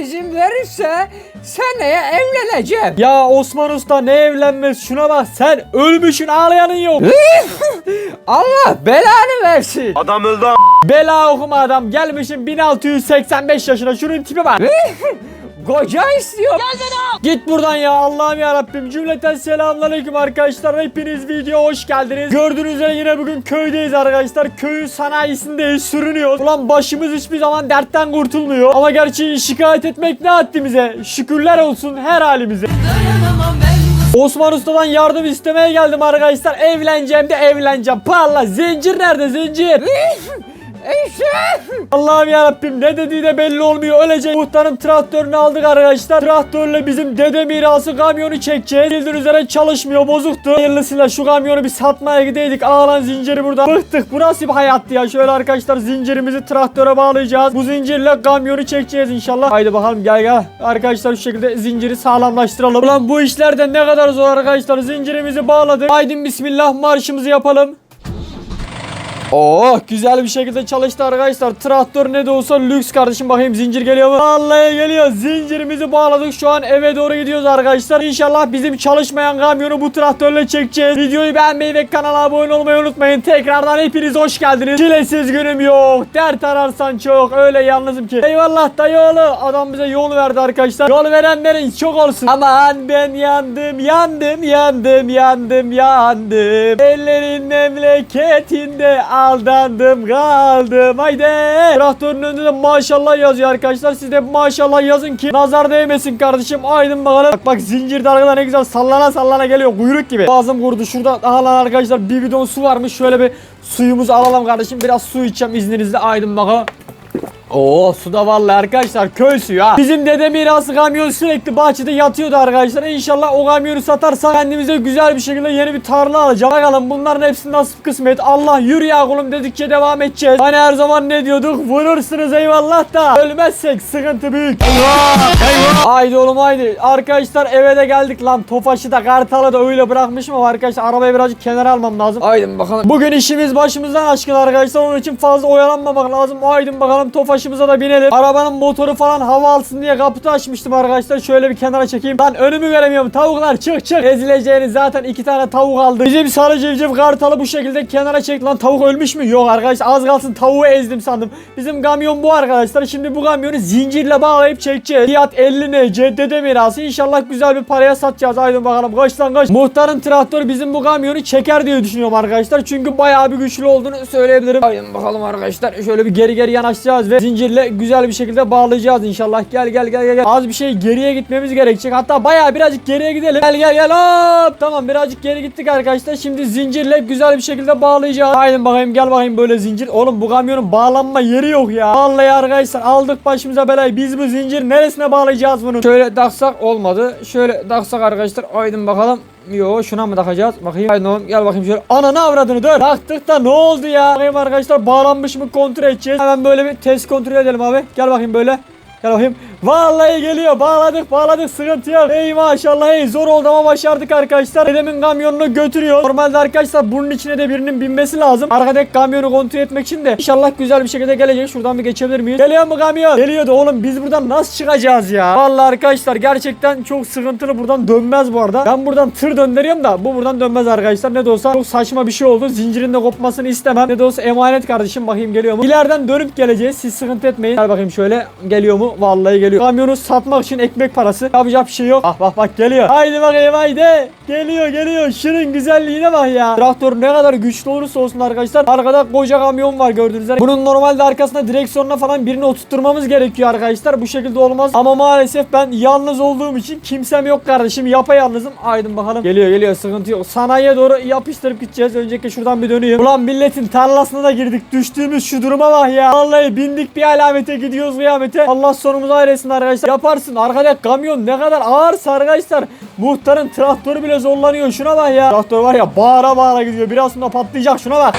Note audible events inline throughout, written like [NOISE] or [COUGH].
izin verirse seneye evleneceğim. Ya Osman Usta ne evlenmez şuna bak sen ölmüşün ağlayanın yok. [LAUGHS] Allah belanı versin. Adam öldü Bela okuma adam gelmişim 1685 yaşına şunun tipi bak. [LAUGHS] Koca istiyor. Git buradan ya Allah'ım ya Rabbim. Cümleten selamünaleyküm arkadaşlar. Hepiniz video hoş geldiniz. Gördüğünüz üzere yine bugün köydeyiz arkadaşlar. Köyün sanayisindeyiz, sürünüyoruz. Ulan başımız hiçbir zaman dertten kurtulmuyor. Ama gerçi şikayet etmek ne haddimize. Şükürler olsun her halimize. Osman Usta'dan yardım istemeye geldim arkadaşlar. Evleneceğim de evleneceğim. Parla zincir nerede zincir? [LAUGHS] Allah'ım yarabbim ne dediği de belli olmuyor ölecek. Muhtarın traktörünü aldık arkadaşlar. Traktörle bizim dede mirası kamyonu çekeceğiz. Bildiğiniz üzere çalışmıyor bozuktu. Hayırlısıyla şu kamyonu bir satmaya gideydik. Ağlan zinciri burada. Bıktık bu nasıl bir hayattı ya. Şöyle arkadaşlar zincirimizi traktöre bağlayacağız. Bu zincirle kamyonu çekeceğiz inşallah. Haydi bakalım gel gel. Arkadaşlar şu şekilde zinciri sağlamlaştıralım. Ulan bu işlerde ne kadar zor arkadaşlar. Zincirimizi bağladık. Haydi bismillah marşımızı yapalım. Oh güzel bir şekilde çalıştı arkadaşlar. Traktör ne de olsa lüks kardeşim. Bakayım zincir geliyor mu? Vallahi geliyor. Zincirimizi bağladık. Şu an eve doğru gidiyoruz arkadaşlar. İnşallah bizim çalışmayan kamyonu bu traktörle çekeceğiz. Videoyu beğenmeyi ve kanala abone olmayı unutmayın. Tekrardan hepiniz hoş geldiniz. Çilesiz günüm yok. Dert ararsan çok. Öyle yalnızım ki. Eyvallah dayıoğlu. Adam bize yol verdi arkadaşlar. Yol verenlerin çok olsun. Aman ben yandım, yandım, yandım, yandım, yandım. Ellerin memleketinde aldandım kaldım. Haydi. Traktörün önünde de maşallah yazıyor arkadaşlar. Siz de maşallah yazın ki nazar değmesin kardeşim. Aydın bakalım. Bak bak zincir dalgalar ne güzel sallana sallana geliyor. Kuyruk gibi. Boğazım kurdu. Şurada daha lan arkadaşlar bir bidon su varmış. Şöyle bir suyumuzu alalım kardeşim. Biraz su içeceğim izninizle. Aydın bakalım. Oo suda vallahi arkadaşlar köy suyu ha. Bizim dede mirası kamyon sürekli bahçede yatıyordu arkadaşlar. İnşallah o kamyonu satarsa kendimize güzel bir şekilde yeni bir tarla alacağım. Bakalım bunların hepsi nasip kısmet. Allah yürü ya kulum dedikçe devam edeceğiz. Hani her zaman ne diyorduk? Vurursunuz eyvallah da. Ölmezsek sıkıntı büyük. Haydi oğlum haydi. Arkadaşlar eve de geldik lan. Tofaş'ı da Kartal'ı da öyle bırakmışım ama arkadaşlar arabayı birazcık kenara almam lazım. Haydi bakalım. Bugün işimiz başımızdan aşkın arkadaşlar. Onun için fazla oyalanmamak lazım. Haydi bakalım Tofaş'ımıza da binelim. Arabanın motoru falan hava alsın diye kaputu açmıştım arkadaşlar. Şöyle bir kenara çekeyim. Lan önümü göremiyorum. Tavuklar çık çık. Ezileceğiniz zaten iki tane tavuk aldı. Bizim sarı civciv Kartal'ı bu şekilde kenara çekti. Lan tavuk ölmüş mü? Yok arkadaşlar az kalsın tavuğu ezdim sandım. Bizim kamyon bu arkadaşlar. Şimdi bu kamyonu zincirle bağlayıp çekeceğiz. Fiyat 50 nece dede mirası. İnşallah güzel bir paraya satacağız. Haydi bakalım kaç lan kaç. Muhtarın traktörü bizim bu kamyonu çeker diye düşünüyorum arkadaşlar. Çünkü bayağı bir güçlü olduğunu söyleyebilirim. Haydi bakalım arkadaşlar. Şöyle bir geri geri yanaşacağız ve zincirle güzel bir şekilde bağlayacağız inşallah. Gel gel gel gel. Az bir şey geriye gitmemiz gerekecek. Hatta bayağı birazcık geriye gidelim. Gel gel gel hop. Tamam birazcık geri gittik arkadaşlar. Şimdi zincirle güzel bir şekilde bağlayacağız. Haydi bakayım gel bakayım böyle zincir. Oğlum bu kamyonun bağlanma yeri yok ya. Vallahi arkadaşlar aldık başımıza belayı. Biz bu zincir neresine bağlayacağız bunu? Şöyle taksak olmadı. Şöyle taksak arkadaşlar. Aydın bakalım. Yo şuna mı takacağız? Bakayım. Haydi oğlum gel bakayım şöyle. Ananı avradını dur. Taktık da ne oldu ya? Bakayım arkadaşlar bağlanmış mı kontrol edeceğiz. Hemen böyle bir test kontrol edelim abi. Gel bakayım böyle. Gel bakayım. Vallahi geliyor. Bağladık bağladık sıkıntı yok. Ey maşallah ey zor oldu ama başardık arkadaşlar. Dedemin kamyonunu götürüyor. Normalde arkadaşlar bunun içine de birinin binmesi lazım. Arkadaki kamyonu kontrol etmek için de inşallah güzel bir şekilde gelecek. Şuradan bir geçebilir miyiz? Geliyor mu kamyon? Geliyordu oğlum biz buradan nasıl çıkacağız ya? Vallahi arkadaşlar gerçekten çok sıkıntılı buradan dönmez bu arada. Ben buradan tır döndürüyorum da bu buradan dönmez arkadaşlar. Ne de olsa çok saçma bir şey oldu. Zincirin de kopmasını istemem. Ne de olsa emanet kardeşim bakayım geliyor mu? İleriden dönüp geleceğiz. Siz sıkıntı etmeyin. Gel bakayım şöyle. Geliyor mu? Vallahi geliyor. Kamyonu satmak için ekmek parası. Yapacak bir şey yok. Ah bak bak geliyor. Haydi bakayım haydi. Geliyor geliyor. Şunun güzelliğine bak ya. Traktör ne kadar güçlü olursa olsun arkadaşlar. Arkada koca kamyon var gördüğünüz üzere. Bunun normalde arkasına direksiyonuna falan birini oturtturmamız gerekiyor arkadaşlar. Bu şekilde olmaz. Ama maalesef ben yalnız olduğum için kimsem yok kardeşim. Yapayalnızım. Aydın bakalım. Geliyor geliyor sıkıntı yok. Sanayiye doğru yapıştırıp gideceğiz. Önceki şuradan bir dönüyorum. Ulan milletin tarlasına da girdik. Düştüğümüz şu duruma bak ya. Vallahi bindik bir alamete gidiyoruz kıyamete. Allah sonumuzu ayırsın arkadaşlar. Yaparsın. Arkada kamyon ne kadar ağırsa arkadaşlar. Muhtarın traktörü bile zorlanıyor. Şuna bak ya. Traktör var ya bağıra bağıra gidiyor. Biraz sonra patlayacak. Şuna bak.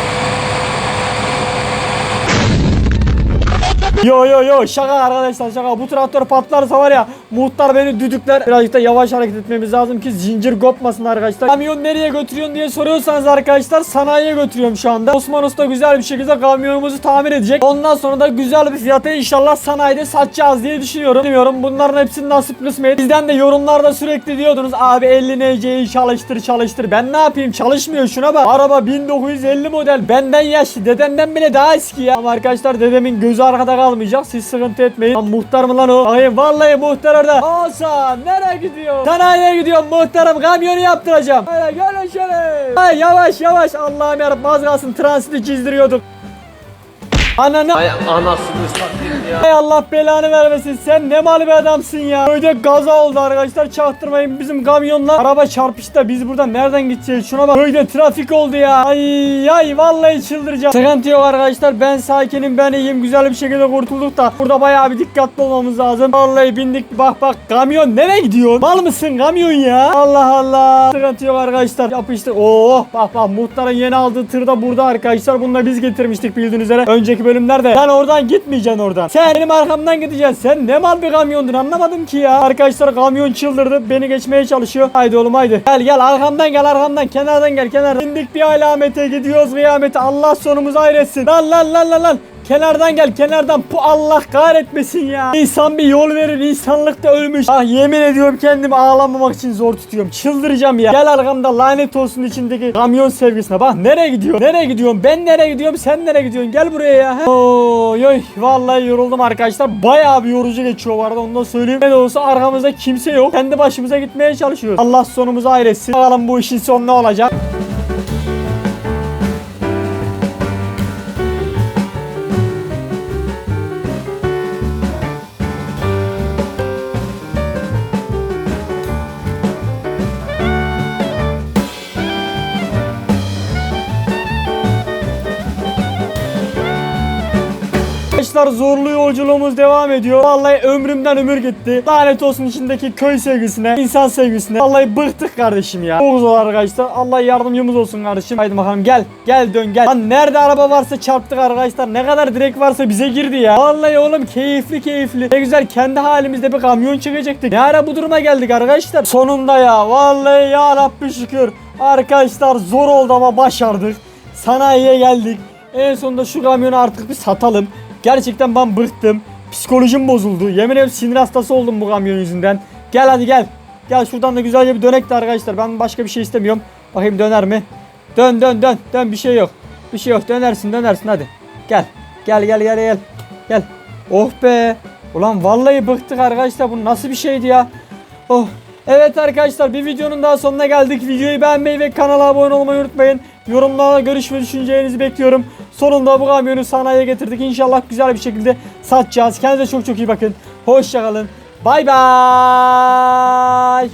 Yo yo yo şaka arkadaşlar şaka. Bu traktör patlarsa var ya muhtar beni düdükler. Birazcık da yavaş hareket etmemiz lazım ki zincir kopmasın arkadaşlar. Kamyon nereye götürüyorsun diye soruyorsanız arkadaşlar sanayiye götürüyorum şu anda. Osman Usta güzel bir şekilde kamyonumuzu tamir edecek. Ondan sonra da güzel bir fiyata inşallah sanayide satacağız diye düşünüyorum. Bilmiyorum bunların hepsinin nasip kısmet. Bizden de yorumlarda sürekli diyordunuz abi 50 NC'yi çalıştır çalıştır. Ben ne yapayım çalışmıyor şuna bak. Araba 1950 model benden yaşlı dedemden bile daha eski ya. Ama arkadaşlar dedemin gözü arkada kalmayacak. Siz sıkıntı etmeyin. Lan muhtar mı lan o? Hayır vallahi muhtar orada. Hasan nereye gidiyor? Sanayiye gidiyorum muhtarım kamyonu yaptıracağım. Hele gel şöyle. Hay yavaş yavaş Allah'ım yarabbim az kalsın transiti çizdiriyorduk. Ananı Ay anasını satayım ya. Hay Allah belanı vermesin sen ne mal bir adamsın ya. Köyde gaza oldu arkadaşlar çaktırmayın bizim kamyonla. Araba çarpıştı da biz buradan nereden gideceğiz şuna bak. Köyde trafik oldu ya. Ay ay vallahi çıldıracağım. Sıkıntı yok arkadaşlar ben sakinim ben iyiyim güzel bir şekilde kurtulduk da. Burada bayağı bir dikkatli olmamız lazım. Vallahi bindik bak bak kamyon nereye gidiyor? Mal mısın kamyon ya? Allah Allah. Sıkıntı yok arkadaşlar yapıştık. Oo bak bak muhtarın yeni aldığı tır da burada arkadaşlar. Bunu da biz getirmiştik bildiğiniz üzere. Önceki bölümlerde. Sen oradan gitmeyeceksin oradan. Sen benim arkamdan gideceksin. Sen ne mal bir kamyondun anlamadım ki ya. Arkadaşlar kamyon çıldırdı. Beni geçmeye çalışıyor. Haydi oğlum haydi. Gel gel arkamdan gel arkamdan. Kenardan gel kenardan. İndik bir alamete gidiyoruz kıyamete. Allah sonumuzu hayretsin. Lan lan lan lan lan. Kenardan gel kenardan bu Allah kahretmesin ya. İnsan bir yol verir insanlıkta ölmüş. Ah yemin ediyorum kendimi ağlamamak için zor tutuyorum. Çıldıracağım ya. Gel arkamda lanet olsun içindeki kamyon sevgisine. Bak nereye gidiyor? Nereye gidiyorum? Ben nereye gidiyorum? Sen nereye gidiyorsun? Gel buraya ya. Oy vallahi yoruldum arkadaşlar. Bayağı bir yorucu geçiyor bu arada onu da söyleyeyim. Ne de olsa arkamızda kimse yok. Kendi başımıza gitmeye çalışıyoruz. Allah sonumuzu hayretsin. Bakalım bu işin sonu ne olacak? Arkadaşlar zorlu yolculuğumuz devam ediyor. Vallahi ömrümden ömür gitti. Lanet olsun içindeki köy sevgisine, insan sevgisine. Vallahi bıktık kardeşim ya. Çok zor arkadaşlar. Allah yardımcımız olsun kardeşim. Haydi bakalım gel. Gel dön gel. Lan nerede araba varsa çarptık arkadaşlar. Ne kadar direk varsa bize girdi ya. Vallahi oğlum keyifli keyifli. Ne güzel kendi halimizde bir kamyon çıkacaktık. Ne ara bu duruma geldik arkadaşlar. Sonunda ya. Vallahi ya Rabbi şükür. Arkadaşlar zor oldu ama başardık. Sanayiye geldik. En sonunda şu kamyonu artık bir satalım. Gerçekten ben bıktım. Psikolojim bozuldu. Yemin ederim sinir hastası oldum bu kamyon yüzünden. Gel hadi gel. Gel şuradan da güzelce bir dönek de arkadaşlar. Ben başka bir şey istemiyorum. Bakayım döner mi? Dön dön dön. Dön bir şey yok. Bir şey yok. Dönersin dönersin hadi. Gel. Gel gel gel gel. Gel. Oh be. Ulan vallahi bıktık arkadaşlar. Bu nasıl bir şeydi ya? Oh. Evet arkadaşlar bir videonun daha sonuna geldik. Videoyu beğenmeyi ve kanala abone olmayı unutmayın. Yorumlarda görüş ve düşüncelerinizi bekliyorum. Sonunda bu kamyonu sanayiye getirdik. İnşallah güzel bir şekilde satacağız. Kendinize çok çok iyi bakın. Hoşçakalın. Bay bay.